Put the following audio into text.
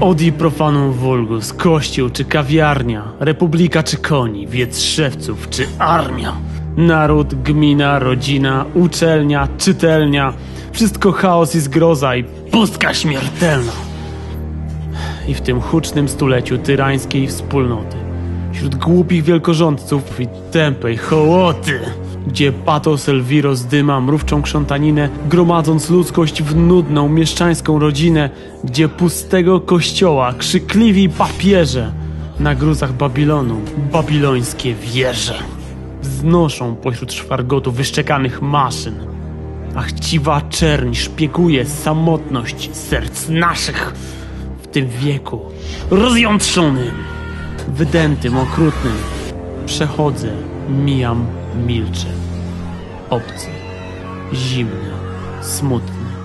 Audi profanum vulgus, kościół czy kawiarnia, republika czy koni, wiec szewców czy armia. Naród, gmina, rodzina, uczelnia, czytelnia. Wszystko chaos i zgroza i pustka śmiertelna. I w tym hucznym stuleciu tyrańskiej wspólnoty, wśród głupich wielkorządców i tępej hołoty, gdzie patos Elviro zdyma mrówczą krzątaninę, gromadząc ludzkość w nudną mieszczańską rodzinę, gdzie pustego kościoła krzykliwi papieże na gruzach Babilonu babilońskie wieże wznoszą pośród szwargotu wyszczekanych maszyn, a chciwa czerń szpieguje samotność serc naszych w tym wieku rozjątrzonym, wydętym, okrutnym. Przechodzę, mijam, milczę. Obcy, zimny, smutny.